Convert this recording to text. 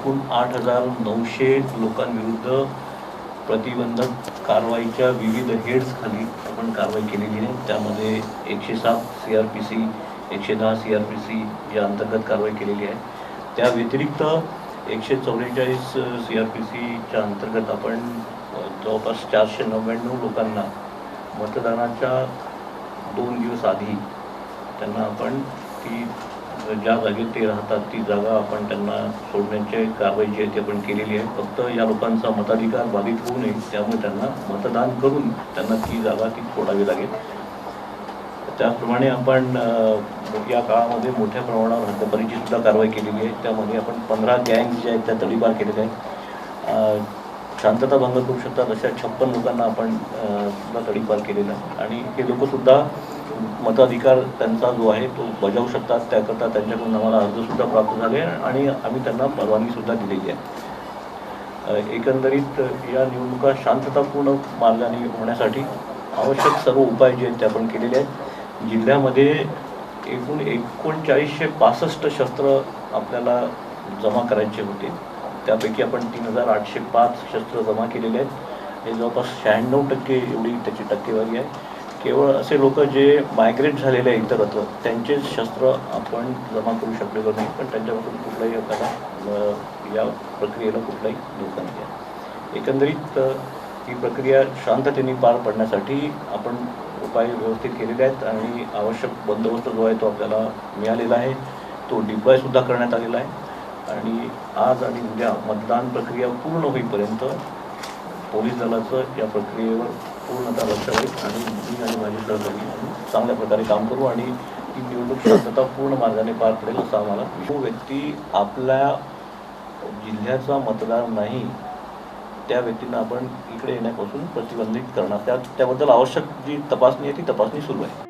एकूण आठ हजार नऊशे लोकांविरुद्ध प्रतिबंधक कारवाईच्या विविध हेड्सखाली आपण कारवाई केलेली आहे त्यामध्ये एकशे सात सी आर पी सी एकशे दहा सी आर पी सी या अंतर्गत कारवाई केलेली आहे. त्या व्यतिरिक्त एकशे चौवेचाळीस सी आर पी सीच्या अंतर्गत आपण जवळपास चारशे नव्याण्णव लोकांना मतदानाच्या दोन दिवस आधी त्यांना आपण ती ज्या जागेत ते राहतात ती जागा आपण त्यांना सोडण्याची कारवाई जी आहे ती आपण केलेली आहे. फक्त या लोकांचा मताधिकार बाधित होऊ नये त्यामुळे त्यांना मतदान करून त्यांना ती जागा ती सोडावी लागेल. त्याप्रमाणे आपण या काळामध्ये मोठ्या प्रमाणावर हद्दपारीची सुद्धा कारवाई केलेली आहे. त्यामध्ये आपण पंधरा गँग ज्या आहेत त्या तडीपार केलेल्या आहेत. शांतता भंग करू शकतात अशा छप्पन लोकांना आपण सुद्धा तडीपार केलेला आहे. आणि हे लोकसुद्धा मताधिकार त्यांचा जो आहे तो बजावू शकतात. त्याकरता त्यांच्याकडून आम्हाला अर्जसुद्धा प्राप्त झाले आणि आम्ही त्यांना परवानगीसुद्धा दिलेली आहे. एकंदरीत या निवडणुका शांततापूर्ण मार्गाने होण्यासाठी आवश्यक सर्व उपाय जे आहेत ते आपण केलेले आहेत. जिल्ह्यामध्ये एकूण एकोणचाळीसशे पासष्ट शस्त्र आपल्याला जमा करायचे होते. त्यापैकी आपण तीन हजार आठशे पाच शस्त्र जमा केलेले आहेत. हे जवळपास शहाण्णव टक्के एवढी त्याची टक्केवारी आहे. केवळ असे लोक जे मायग्रेट झालेले आहेत इतरत्र त्यांचेच शस्त्र आपण जमा करू शकलेलो नाही. पण त्यांच्यापासून कुठलाही आपल्याला या प्रक्रियेला कुठलाही धोका नाही आहे. एकंदरीत ही प्रक्रिया शांततेने पार पडण्यासाठी आपण उपाय व्यवस्थित केलेले आहेत आणि आवश्यक बंदोबस्त जो आहे तो आपल्याला मिळालेला आहे. तो डिप्लॉयसुद्धा करण्यात आलेला आहे. आणि आज आणि उद्या मतदान प्रक्रिया पूर्ण होईपर्यंत पोलीस दलाचं या प्रक्रियेवर पूर्णतः लक्ष राहील आणि मी आणि माझी सहकारी चांगल्या प्रकारे काम करू आणि ही निवडणूक शांतता पूर्ण मार्गाने पार पडेल असं आम्हाला जो व्यक्ती आपल्या जिल्ह्याचा मतदार नाही त्या व्यक्तींना आपण इकडे येण्यापासून प्रतिबंधित करणार. त्या त्याबद्दल आवश्यक जी तपासणी आहे ती तपासणी सुरू आहे.